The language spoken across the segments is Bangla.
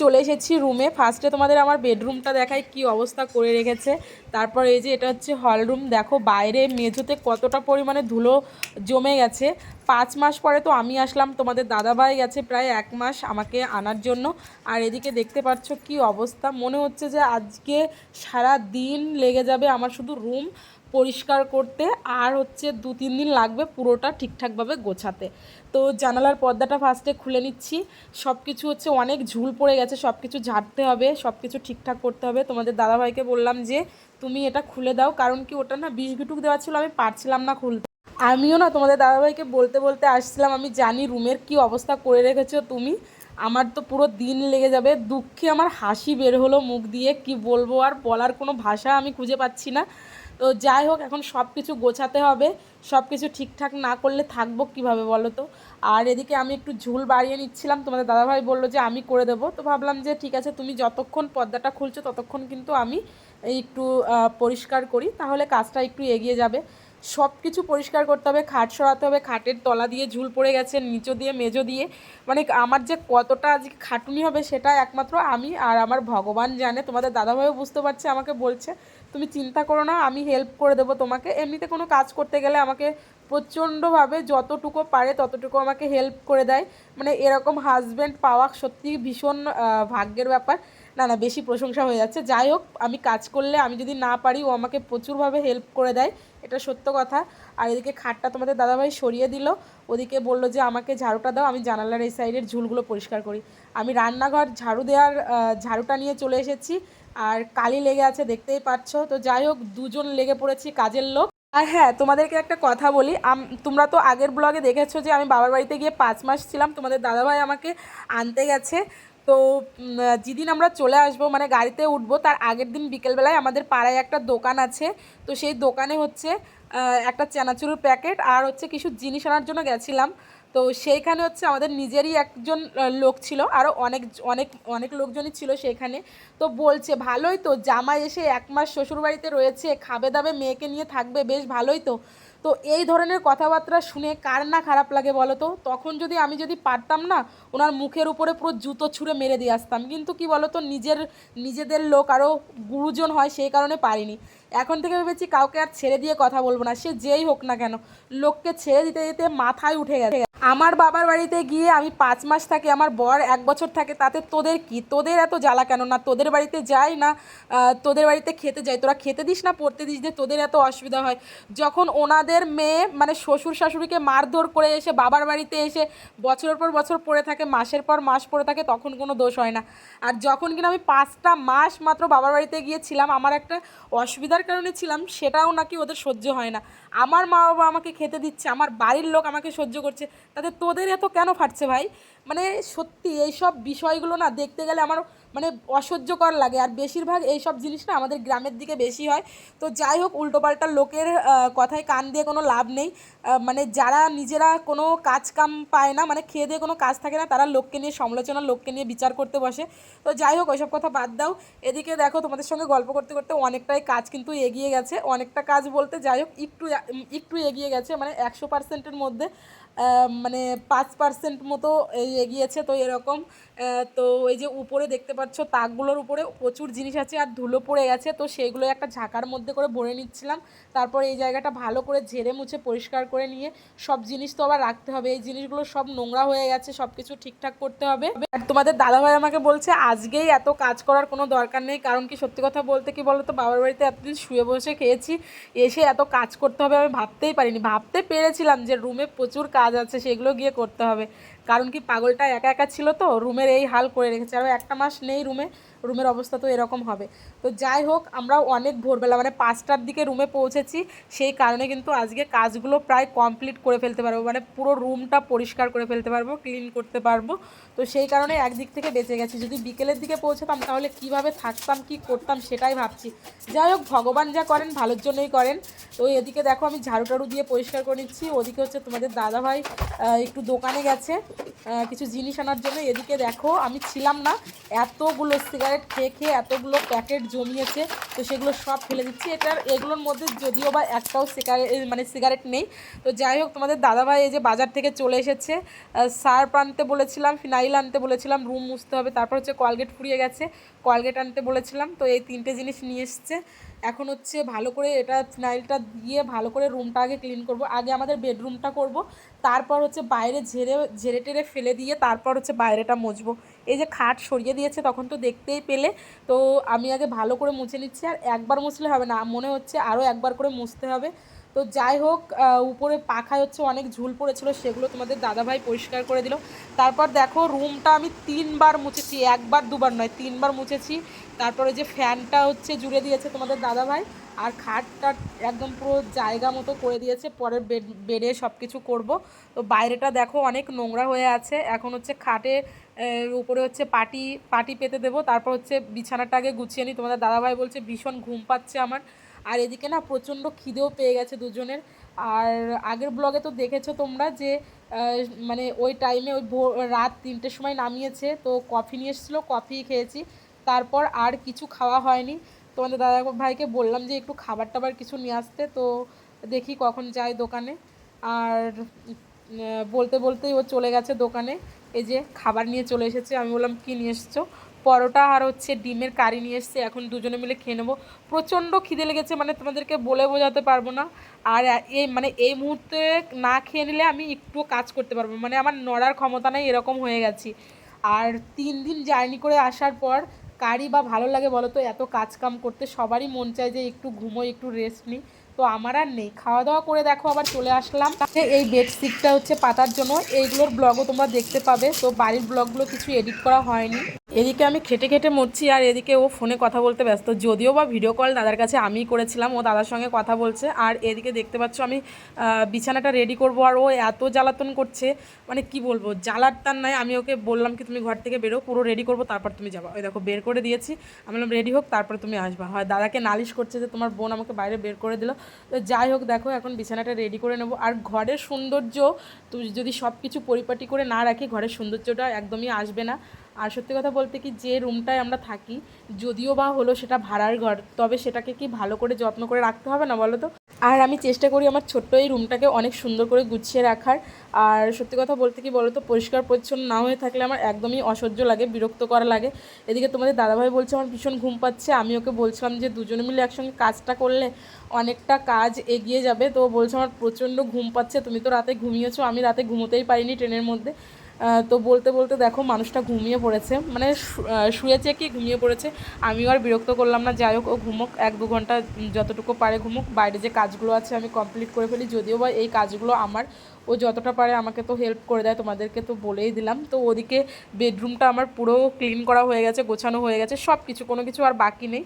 চলে এসেছি রুমে ফার্স্টে তোমাদের আমার বেডরুমটা দেখায় কি অবস্থা করে রেখেছে। তারপর এই যে এটা হচ্ছে হল রুম দেখো, বাইরে মেঝোতে কতটা পরিমাণে ধুলো জমে গেছে। পাঁচ মাস পরে তো আমি আসলাম, তোমাদের দাদাভাই গেছে প্রায় এক মাস আমাকে আনার জন্য। আর এদিকে দেখতে পাচ্ছ কি অবস্থা। মনে হচ্ছে যে আজকে সারা দিন লেগে যাবে আমার শুধু রুম পরিষ্কার করতে আর হচ্ছে দু, তিন দিন লাগবে পুরোটা ঠিকঠাকভাবে গোছাতে। তো জানালার পর্দাটা ফার্স্টে খুলে নিচ্ছি। সব কিছু হচ্ছে অনেক ঝুল পড়ে গেছে সব কিছু ঝাড়তে হবে সব কিছু ঠিকঠাক করতে হবে। তোমাদের দাদাভাইকে বললাম যে, তুমি এটা খুলে দাও। কারণ কি ওটা না বিষ ঘুটুক দেওয়া ছিল, আমি পারছিলাম না খুলতে। আমিও না তোমাদের দাদাভাইকে বলতে বলতে আসছিলাম, আমি জানি রুমের কি অবস্থা করে রেখেছো তুমি। আমার তো পুরো দিন লেগে যাবে। দুঃখে আমার হাসি বের হলো মুখ দিয়ে, কি বলব আর বলার কোনো ভাষা আমি খুঁজে পাচ্ছি না। তো যাই হোক, এখন সব কিছু গোছাতে হবে। সব কিছু ঠিকঠাক না করলে থাকব কীভাবে বলো তো? আর এদিকে আমি একটু ঝুল বাড়িয়ে নিচ্ছিলাম। তোমাদের দাদাভাই বলল যে আমি করে দেবো। তো ভাবলাম যে ঠিক আছে, তুমি যতক্ষণ পর্দাটা খুলছো ততক্ষণ কিন্তু আমি একটু পরিষ্কার করি। তাহলে কাজটা একটু এগিয়ে যাবে। সব কিছু পরিষ্কার করতে হবে, খাট সরাতে হবে, খাটের তলা দিয়ে ঝুল পড়ে গেছে, নিচো দিয়ে মেজো দিয়ে। মানে আমার যে কতটা আজকে খাটুনি হবে সেটা একমাত্র আমি আর আমার ভগবান জানে। তোমাদের দাদাভাইও বুঝতে পারছে, আমাকে বলছে। তুমি চিন্তা করো না, আমি হেল্প করে দেবো তোমাকে। এমনিতে কোনো কাজ করতে গেলে আমাকে প্রচণ্ডভাবে যতটুকু পারে ততটুকু আমাকে হেল্প করে দেয়। মানে এরকম হাজব্যান্ড পাওয়া সত্যি ভীষণ ভাগ্যের ব্যাপার। না না, বেশি প্রশংসা হয়ে যাচ্ছে। যাই হোক, আমি কাজ করলে আমি যদি না পারি, ও আমাকে প্রচুরভাবে হেল্প করে দেয়। এটা সত্য কথা। আর এদিকে খাটটা তোমাদের দাদাভাই সরিয়ে দিল। ওদিকে বলল যে, আমাকে ঝাড়ুটা দাও, আমি জানালার এই সাইডের ঝুলগুলো পরিষ্কার করি। আমি রান্নাঘর ঝাড়ু দেওয়ার ঝাড়ুটা নিয়ে চলে এসেছি। আর কালি লেগে আছে, দেখতেই পাচ্ছ। তো যাই হোক, দুজন লেগে পড়েছি, কাজের লোক। আর হ্যাঁ তোমাদেরকে একটা কথা বলি তোমরা তো আগের ব্লগে দেখেছ যে আমি বাবার বাড়িতে গিয়ে পাঁচ মাস ছিলাম, তোমাদের দাদাভাই আমাকে আনতে গেছে। তো যেদিন আমরা চলে আসব মানে গাড়িতে উঠবো, তার আগের দিন বিকেলবেলায় আমাদের পাড়ায় একটা দোকান আছে। তো সেই দোকানে হচ্ছে একটা চানাচুরের প্যাকেট আর হচ্ছে কিছু জিনিস আনার জন্য গেছিলাম। তো সেইখানে হচ্ছে আমাদের নিজেরই একজন লোক ছিল আরও অনেক অনেক অনেক লোকজনই ছিল সেখানে। তো বলছে, ভালোই তো, জামাই এসে এক মাস শ্বশুরবাড়িতে রয়েছে, খাবে দাবে, মেয়েকে নিয়ে থাকবে, বেশ ভালোই তো। তো এই ধরনের কথাবার্তা শুনে কার না খারাপ লাগে বলো তো? তখন যদি আমি যদি পারতাম না, ওনার মুখের উপরে পুরো জুতো ছুঁড়ে মেরে দিয়ে আসতাম। কিন্তু কি বলো তো, নিজের, নিজেদের লোক আরও গুরুজন হয়, সেই কারণে পারিনি। এখন থেকে ভেবেছি কাউকে আর ছেড়ে দিয়ে কথা বলব না, সে যেই হোক না কেন। লোককে ছেড়ে দিতে দিতে মাথায় উঠে গেছে। আমার বাবার বাড়িতে গিয়ে আমি পাঁচ মাস থাকি, আমার বর এক বছর থাকে, তাতে তোদের কি? তোদের এত জ্বালা কেন না? তোদের বাড়িতে যাই না তোদের বাড়িতে খেতে যাই। তোরা খেতে দিস না, পড়তে দিস যে তোদের এত অসুবিধা হয়। যখন ওনাদের মেয়ে মানে শ্বশুর শাশুড়িকে মারধর করে এসে বাবার বাড়িতে এসে বছরের পর বছর পড়ে থাকে, মাসের পর মাস পড়ে থাকে, তখন কোনো দোষ হয় না। আর যখন কিনা আমি পাঁচটা মাস মাত্র বাবার বাড়িতে গিয়েছিলাম, আমার একটা অসুবিধার কারণে ছিলাম, সেটাও নাকি ওদের সহ্য হয় না। আমার মা বাবা আমাকে খেতে দিচ্ছে, আমার বাড়ির লোক আমাকে সহ্য করছে, তাতে তোদের এত কেন ফাটছে ভাই? মানে সত্যি এইসব বিষয়গুলো না দেখতে গেলে আমার মানে অসহ্যকর লাগে। আর বেশিরভাগ এইসব জিনিস না আমাদের গ্রামের দিকে বেশি হয়। তো যাই হোক, উল্টোপাল্টা লোকের কথায় কান দিয়ে কোনো লাভ নেই। মানে যারা নিজেরা কোনো কাজ কাম পায় না মানে খেয়ে দিয়ে কোনো কাজ থাকে না, তারা লোককে নিয়ে সমালোচনা লোককে নিয়ে বিচার করতে বসে। তো যাই হোক, ওইসব কথা বাদ দাও। এদিকে দেখো, তোমাদের সঙ্গে গল্প করতে করতে অনেকটাই কাজ কিন্তু এগিয়ে গেছে। অনেকটা কাজ বলতে যাই হোক, একটু একটু এগিয়ে গেছে মানে একশো পার্সেন্টের মধ্যে। মানে পাঁচ পার্সেন্ট মতো এগিয়েছে, তো এরকম। তো এই যে উপরে দেখতে পাচ্ছ, তাকগুলোর উপরে প্রচুর জিনিস আছে আর ধুলো পড়ে গেছে, তো সেইগুলো একটা ঝাঁকার মধ্যে করে ভরে নিচ্ছিলাম। তারপর এই জায়গাটা ভালো করে ঝেড়ে মুছে পরিষ্কার করে নিয়ে, সব জিনিস তো আবার রাখতে হবে। এই জিনিসগুলো সব নোংরা হয়ে গেছে সব কিছু ঠিকঠাক করতে হবে। আর তোমাদের দাদাভাই আমাকে বলছে, আজকেই এত কাজ করার কোনো দরকার নেই, কারণ কি সত্যি কথা বলতে কি বলো তো বাবার বাড়িতে এতদিন শুয়ে বসে খেয়েছি, এসে এত কাজ করতে হবে আমি ভাবতেই পারিনি। ভাবতে পেরেছিলাম যে রুমে প্রচুর কাজ আছে সেগুলো গিয়ে করতে হবে। কারণ কি পাগলটা একা একা ছিল তো, রুমের এই হাল করে রেখেছে। আরও একটা মাস নেই রুমে। রুমের অবস্থা তো এরকম হবে। তো যাই হোক আমরা অনেক ভোরবেলা মানে পাঁচটার দিকে রুমে পৌঁছেছি। সেই কারণে কিন্তু আজকে কাজগুলো প্রায় কমপ্লিট করে ফেলতে পারব মানে পুরো রুমটা পরিষ্কার করে ফেলতে পারব, ক্লিন করতে পারব। তো সেই কারণে একদিক থেকে বেঁচে গেছি। যদি বিকেলের দিকে পৌঁছাতাম, তাহলে কীভাবে থাকতাম, কি করতাম সেটাই ভাবছি। যাই হোক, ভগবান যা করেন, ভালোর জন্যই করেন। তো এদিকে দেখো, আমি ঝাড়ু টাড়ু দিয়ে পরিষ্কার করে নিচ্ছি। ওদিকে হচ্ছে তোমাদের দাদাভাই একটু দোকানে গেছে কিছু জিনিস আনার জন্য। এদিকে দেখো, আমি ছিলাম না, এতগুলো সিগারেট খেয়ে খেয়ে এতগুলো প্যাকেট জমিয়েছে, তো সেগুলো সব ফেলে দিচ্ছি। এটার, এগুলোর মধ্যে যদিও বা একটাও সিগারেট মানে সিগারেট নেই। তো যাই হোক, তোমাদের দাদাভাই এই যে বাজার থেকে চলে এসেছে। সার্প আনতে বলেছিলাম, ফিনাইল আনতে বলেছিলাম, রুম মুছতে হবে, তারপর হচ্ছে কলগেট ফুরিয়ে গেছে। কলগেট আনতে বলেছিলাম, তো এই তিনটে জিনিস নিয়ে এসছে। এখন হচ্ছে ভালো করে এটা ফিনাইলটা দিয়ে ভালো করে রুমটা আগে ক্লিন করব। আগে আমাদের বেডরুমটা করব, তারপর হচ্ছে বাইরে ঝেড়ে ঝেড়ে টেরে ফেলে দিয়ে তারপর হচ্ছে বাইরেটা মুছবো। এই যে খাট সরিয়ে দিয়েছে তখন তো দেখতেই পেলে, তো আমি আগে ভালো করে মুছে নিচ্ছি আর একবার মুছলে হবে না, মনে হচ্ছে আরও একবার করে মুছতে হবে। তো যাই হোক উপরে পাখায় হচ্ছে অনেক ঝুল পড়েছিল, সেগুলো তোমাদের দাদাভাই পরিষ্কার করে দিল। তারপর দেখো রুমটা আমি তিনবার মুছেছি, একবার, দুবার নয়, তিনবার মুছেছি। তারপরে যে ফ্যানটা হচ্ছে জুড়ে দিয়েছে তোমাদের দাদাভাই, আর খাটটা একদম পুরো জায়গা মতো করে দিয়েছে, পরের বেড বেডে সব কিছু করব। তো বাইরেটা দেখো অনেক নোংরা হয়ে আছে, এখন হচ্ছে খাটে উপরে হচ্ছে পাটি পাটি পেতে দেবো, তারপর হচ্ছে বিছানাটা আগে গুছিয়ে নিই তোমাদের দাদাভাই বলছে ভীষণ ঘুম পাচ্ছে আমার আর এদিকে না প্রচণ্ড খিদেও পেয়ে গেছে দুজনের। আর আগের ব্লগে তো দেখেছ তোমরা যে মানে ওই টাইমে ওই রাত তিনটের সময় নামিয়েছে, তো কফি নিয়ে এসেছিল কফি খেয়েছি। তারপর আর কিছু খাওয়া হয়নি। তোমাদের দাদা ভাইকে বললাম যে একটু খাবার টাবার কিছু নিয়ে আসতে, তো দেখি কখন যায় দোকানে। আর বলতে বলতেই ও চলে গেছে দোকানে। এই যে খাবার নিয়ে চলে এসেছে, আমি বললাম, কী নিয়ে এসছো? পরোটা আর হচ্ছে ডিমের কারি নিয়ে এসছে। এখন দুজনে মিলে খেয়ে নেব। প্রচণ্ড খিদে লেগেছে মানে তোমাদেরকে বলে বোঝাতে পারব না। আর এই মানে এই মুহূর্তে না খেয়ে নিলে আমি একটুও কাজ করতে পারব মানে আমার নড়ার ক্ষমতা নেই, এরকম হয়ে গেছি। আর তিন দিন জার্নি করে আসার পর কারই বা ভালো লাগে বলো তো, এত কাজ কাম করতে সবারই মন চায় যে একটু ঘুমোই, একটু রেস্ট নিই। তো আমার আর নেই। খাওয়া দাওয়া করে দেখো, আবার চলে আসলাম। এই বেডশিটটা হচ্ছে পাতার জন্য। এইগুলোর ব্লগও তোমরা দেখতে পাবে। তো বাড়ির ব্লগগুলো কিছু এডিট করা হয়নি। এদিকে আমি খেটে খেটে মরছি আর এদিকে ও ফোনে কথা বলতে ব্যস্ত। যদিও বা ভিডিও কল দাদার কাছে আমিই করেছিলাম, ও দাদার সঙ্গে কথা বলছে। আর এদিকে দেখতে পাচ্ছ আমি বিছানাটা রেডি করব আর ও এত জ্বালাতন করছে। মানে কি বলব, জ্বালার তার নাই। আমি ওকে বললাম কি, তুমি ঘর থেকে বেরো, পুরো রেডি করব, তারপর তুমি যাবা। ওই দেখো, বের করে দিয়েছি। আমি বললাম রেডি হোক, তারপর তুমি আসবা। হয়, দাদাকে নালিশ করছে যে, তোমার বোন আমাকে বাইরে বের করে দিল। তো যাই হোক, দেখো, এখন বিছানাটা রেডি করে নেব। আর ঘরের সৌন্দর্য তুমি যদি সব কিছু পরিপাটি করে না রাখি, ঘরের সৌন্দর্যটা একদমই আসবে না। আর সত্যি কথা বলতে কি, যে রুমটায় আমরা থাকি, যদিও বা হলো সেটা ভাড়ার ঘর, তবে সেটাকে কি ভালো করে যত্ন করে রাখতে হবে না বলো তো? আর আমি চেষ্টা করি আমার ছোট্ট এই রুমটাকে অনেক সুন্দর করে গুছিয়ে রাখার। আর সত্যি কথা বলতে কি বলো তো, পরিষ্কার পরিচ্ছন্ন না হয়ে থাকলে আমার একদমই অসহ্য লাগে বিরক্ত করা লাগে। এদিকে তোমাদের দাদাভাই বলছে, আমার ভীষণ ঘুম পাচ্ছে। আমি ওকে বলছিলাম যে, দুজনে মিলে একসঙ্গে কাজটা করলে অনেকটা কাজ এগিয়ে যাবে। তো বলছে, আমার প্রচণ্ড ঘুম পাচ্ছে, তুমি তো রাতে ঘুমিয়েছো, আমি রাতে ঘুমোতেই পারিনি ট্রেনের মধ্যে। তো বলতে বলতে দেখো, মানুষটা ঘুমিয়ে পড়েছে। মানে শুয়েছে কি, ঘুমিয়ে পড়েছে। আমিও আর বিরক্ত করলাম না। যাই হোক, ও ঘুমুক, এক দু ঘণ্টা যতটুকু পারে ঘুমুক। বাইরে যে কাজগুলো আছে আমি কমপ্লিট করে ফেলি। যদিও বা এই কাজগুলো আমার ও যতটা পারে আমাকে তো হেল্প করে দেয়, তোমাদেরকে তো বলেই দিলাম। তো ওদিকে বেডরুমটা আমার পুরো ক্লিন করা হয়ে গেছে, গোছানো হয়ে গেছে সব কিছু কোনো কিছু আর বাকি নেই।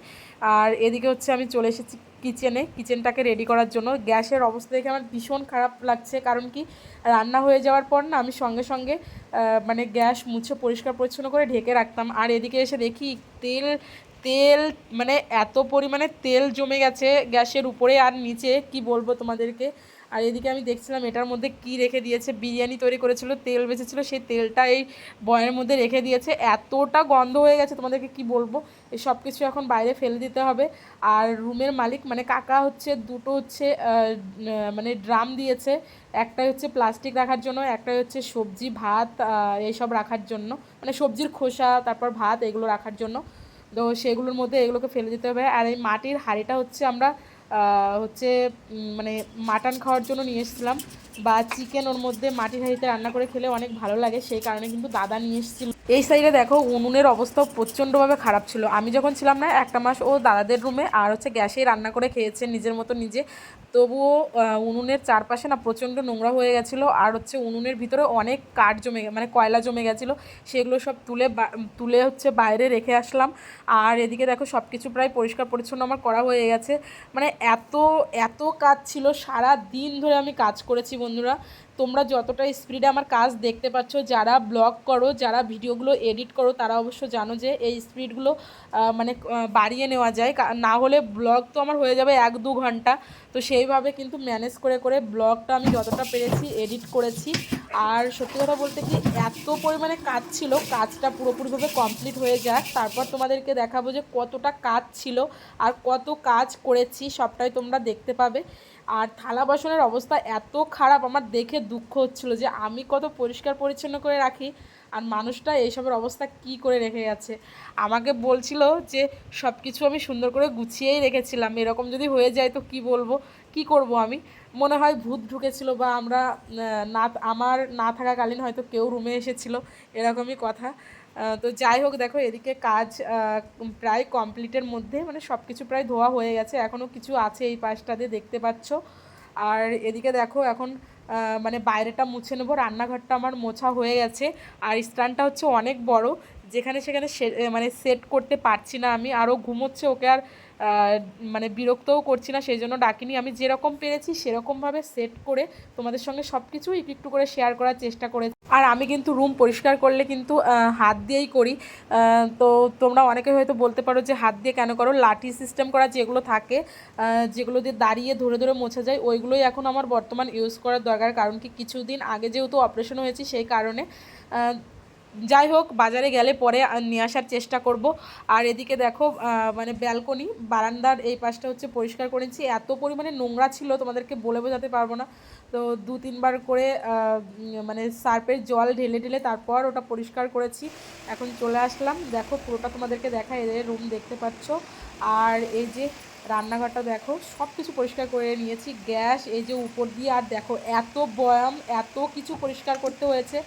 আর এদিকে হচ্ছে আমি চলে এসেছি কিচেনে কিচেনটাকে রেডি করার জন্য। গ্যাসের অবস্থা দেখে আমার ভীষণ খারাপ লাগছে, কারণ কি রান্না হয়ে যাওয়ার পর না আমি সঙ্গে সঙ্গে মানে গ্যাস মুছে পরিষ্কার পরিচ্ছন্ন করে ঢেকে রাখতাম। আর এদিকে এসে দেখি তেল তেল মানে এত পরিমাণে তেল জমে গেছে গ্যাসের উপরে আর নিচে, কি বলব তোমাদেরকে? আর এদিকে আমি দেখছিলাম এটার মধ্যে কি রেখে দিয়েছে, বিরিয়ানি তৈরি করেছিল, তেল বেঁচেছিল, সেই তেলটা এই বয়ের মধ্যে রেখে দিয়েছে। এতটা গন্ধ হয়ে গেছে, তোমাদেরকে কি বলব? এই সব কিছু এখন বাইরে ফেলে দিতে হবে। আর রুমের মালিক মানে কাকা হচ্ছে, দুটো হচ্ছে মানে ড্রাম দিয়েছে। একটা হচ্ছে প্লাস্টিক রাখার জন্য একটা হচ্ছে সবজি, ভাত এইসব রাখার জন্য। মানে সবজির খোসা, তারপর ভাত, এগুলো রাখার জন্য। তো সেগুলোর মধ্যে এগুলোকে ফেলে দিতে হবে। আর এই মাটির হাঁড়িটা হচ্ছে আমরা হচ্ছে মানে মাটন খাওয়ার জন্য নিয়ে এসেছিলাম। বা চিকেন ওর মধ্যে মাটির হাঁড়িতে রান্না করে খেলে অনেক ভালো লাগে, সেই কারণে কিন্তু দাদা নিয়ে এসেছিল। এই সাইডে দেখো উনুনের অবস্থাও প্রচণ্ডভাবে খারাপ ছিল। আমি যখন ছিলাম না, একটা মাস ও দাদাদের রুমে আর হচ্ছে গ্যাসেই রান্না করে খেয়েছে নিজের মতো নিজে। তবুও উনুনের চারপাশে না প্রচণ্ড নোংরা হয়ে গেছিল আর হচ্ছে উনুনের ভিতরে অনেক কাঠ জমে মানে কয়লা জমে গেছিল, সেগুলো সব তুলে তুলে হচ্ছে বাইরে রেখে আসলাম। আর এদিকে দেখো সব কিছু প্রায় পরিষ্কার পরিচ্ছন্ন আমার করা হয়ে গেছে। মানে এত এত কাজ ছিল সারা দিন ধরে আমি কাজ করেছি বন্ধুরা, তোমরা যতটা স্পিডে আমার কাজ দেখতে পাচ্ছ, যারা ব্লগ করো, যারা ভিডিওগুলো এডিট করো, তারা অবশ্য জানো যে এই স্পিডগুলো মানে বাড়িয়ে নেওয়া যায়। না হলে ব্লগ তো আমার হয়ে যাবে এক দু ঘণ্টা। তো সেইভাবে কিন্তু ম্যানেজ করে করে ব্লগটা আমি যতটা পেরেছি এডিট করেছি। আর সত্যি কথা বলতে কি, এত পরিমাণে কাজ ছিল, কাজটা পুরোপুরিভাবে কমপ্লিট হয়ে যাক। তারপর তোমাদেরকে দেখাবো যে কতটা কাজ ছিল আর কত কাজ করেছি, সবটাই তোমরা দেখতে পাবে। আর থালা বাসনের অবস্থা এত খারাপ, আমার দেখে দুঃখ হচ্ছিল যে আমি কত পরিষ্কার পরিচ্ছন্ন করে রাখি আর মানুষটা এইসবের অবস্থা কি করে রেখে গেছে। আমাকে বলছিল যে সব কিছু আমি সুন্দর করে গুছিয়েই রেখেছিলাম, এরকম যদি হয়ে যায় তো কি বলব, কি করব আমি? মনে হয় ভূত ঢুকেছিল বা আমরা না, আমার না থাকাকালীন হয়তো কেউ রুমে এসেছিল, এরকমই কথা। তো যাই হোক, দেখো, এদিকে কাজ প্রায় কমপ্লিটের মধ্যে মানে সব কিছু প্রায় ধোয়া হয়ে গেছে। এখনও কিছু আছে এই পাশটা দিয়ে দেখতে পাচ্ছ। আর এদিকে দেখো, এখন মানে বাইরেটা মুছে নেব। রান্নাঘরটা আমার মোছা হয়ে গেছে। আর স্ট্যান্ডটা হচ্ছে অনেক বড়। যেখানে সেখানে মানে সেট করতে পারছি না আমি, আরও ঘুমোচ্ছে ওকে আর মানে বিরক্তও করছি না, সেই জন্য ডাকিনি। আমি যেরকম পেরেছি সেরকমভাবে সেট করে তোমাদের সঙ্গে সব কিছু একটু একটু করে শেয়ার করার চেষ্টা করেছি। আর আমি কিন্তু রুম পরিষ্কার করলে কিন্তু হাত দিয়েই করি। তো তোমরা অনেকে হয়তো বলতে পারো যে হাত দিয়ে কেন করো? লাঠি সিস্টেম করা যেগুলো থাকে যেগুলো দিয়ে দাঁড়িয়ে ধরে ধরে মোছা যায়, ওইগুলোই এখন আমার বর্তমান ইউজ করার দরকার। কারণ কি, কিছুদিন আগে যেহেতু অপারেশন হয়েছে সেই কারণে যাই হোক, বাজারে গেলে পরে নিয়ে আসার চেষ্টা করব। আর এদিকে দেখো মানে ব্যালকনি বারান্দার এই পাশটা হচ্ছে পরিষ্কার করেছি। এত পরিমাণে নোংরা ছিল, তোমাদেরকে বলে বোঝাতে পারব না। তো দু, তিনবার করে মানে সার্পের জল ঢেলে ঢেলে তারপর ওটা পরিষ্কার করেছি। এখন চলে আসলাম। দেখো, পুরোটা তোমাদেরকে দেখা এদের রুম দেখতে পাচ্ছ। আর এই যে রান্নাঘরটা দেখো সব কিছু পরিষ্কার করে নিয়েছি, গ্যাস, এই যে উপর দিয়ে, আর দেখো এত বয়াম, এত কিছু পরিষ্কার করতে হয়েছে,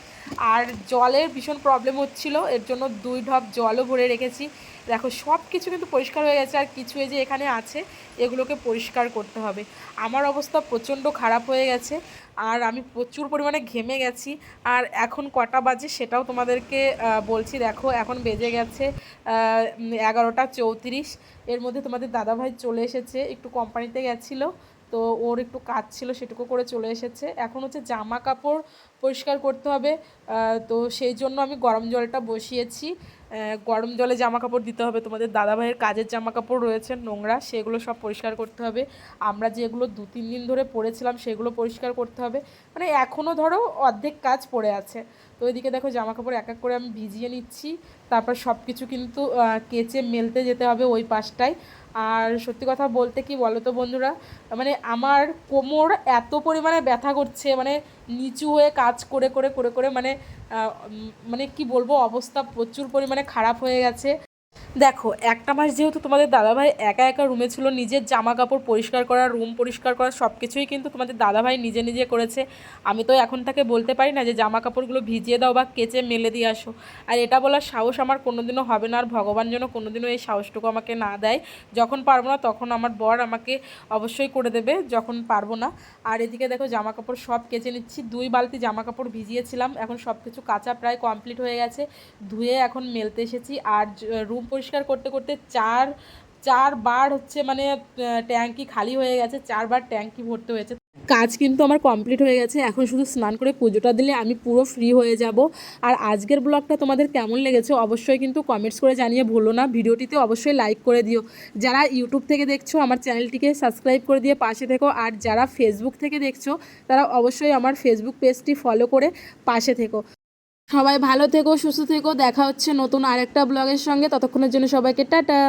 আর জলের ভীষণ প্রবলেম হচ্ছিল, এর জন্য দুই ঢপ জলও ভরে রেখেছি। দেখো সব কিছু কিন্তু পরিষ্কার হয়ে গেছে, আর কিছু এই যে এখানে আছে, এগুলোকে পরিষ্কার করতে হবে। আমার অবস্থা প্রচণ্ড খারাপ হয়ে গেছে আর আমি প্রচুর পরিমাণে ঘেমে গেছি। আর এখন কটা বাজে সেটাও তোমাদেরকে বলছি, দেখো, এখন বেজে গেছে এগারোটা চৌত্রিশ। এর মধ্যে তোমাদের দাদাভাই চলে এসেছে, একটু কোম্পানিতে গেছিল। তো ওর একটু কাজ ছিল, সেটুকু করে চলে এসেছে। এখন হচ্ছে জামা কাপড় পরিষ্কার করতে হবে তো সেই জন্য আমি গরম জলটা বসিয়েছি। গরম জলে জামা কাপড় দিতে হবে। তোমাদের দাদাভাইয়ের কাজের জামা কাপড় রয়েছে, নোংরা, সেগুলো সব পরিষ্কার করতে হবে। আমরা যেগুলো দু, তিন দিন ধরে পরেছিলাম, সেগুলো পরিষ্কার করতে হবে। মানে এখনও ধরো অর্ধেক কাজ পড়ে আছে। তো ওইদিকে দেখো জামা কাপড় এক এক করে আমি ভিজিয়ে নিচ্ছি। তারপর সব কিছু কিন্তু কেচে মেলতে যেতে হবে ওই পাশটায়। আর সত্যি কথা বলতে কি বলো তো বন্ধুরা মানে আমার কোমর এত পরিমাণে ব্যথা করছে মানে নিচু হয়ে কাজ করে করে করে করে মানে মানে কি বলব, অবস্থা প্রচুর পরিমাণে খারাপ হয়ে গেছে। দেখো, একটা মাস যেহেতু তোমাদের দাদাভাই একা একা রুমে ছিল, নিজের জামা কাপড় পরিষ্কার করা রুম পরিষ্কার করা সব কিছুই কিন্তু তোমাদের দাদাভাই নিজে নিজে করেছে। আমি তো এখন তাকে বলতে পারি না যে জামা কাপড়গুলো ভিজিয়ে দাও বা কেচে মেলে দিয়ে আসো। আর এটা বলার সাহস আমার কোনোদিনও হবে না, আর ভগবান যেন কোনোদিনও এই সাহসটুকু আমাকে না দেয়। যখন পারব না তখন আমার বর আমাকে অবশ্যই করে দেবে, যখন পারব না। আর এদিকে দেখো জামা কাপড় সব কেচে নিচ্ছি, দুই বালতি জামা কাপড় ভিজিয়েছিলাম, এখন সব কিছু কাঁচা প্রায় কমপ্লিট হয়ে গেছে, ধুয়ে এখন মেলতে এসেছি। আর রুম পরিষ্কার করতে করতে চার চারবার হচ্ছে মানে ট্যাঙ্কি খালি হয়ে গেছে চারবার ট্যাঙ্কি ভরতে হয়েছে। কাজ কিন্তু আমার কমপ্লিট হয়ে গেছে, এখন শুধু স্নান করে পুজোটা দিলে আমি পুরো ফ্রি হয়ে যাব। আর আজকের ব্লগটা তোমাদের কেমন লেগেছে অবশ্যই কিন্তু কমেন্টস করে জানিয়ে ভুলো না। ভিডিওটিতে অবশ্যই লাইক করে দিও। যারা ইউটিউব থেকে দেখছ, আমার চ্যানেলটিকে সাবস্ক্রাইব করে দিয়ে পাশে থেকো। আর যারা ফেসবুক থেকে দেখছ, তারা অবশ্যই আমার ফেসবুক পেজটি ফলো করে পাশে থেকো। সবাই ভালো থেকো, সুস্থ থেকো। দেখা হচ্ছে নতুন আরেকটা ব্লগের সঙ্গে। ততক্ষণের জন্য সবাইকে টাটা।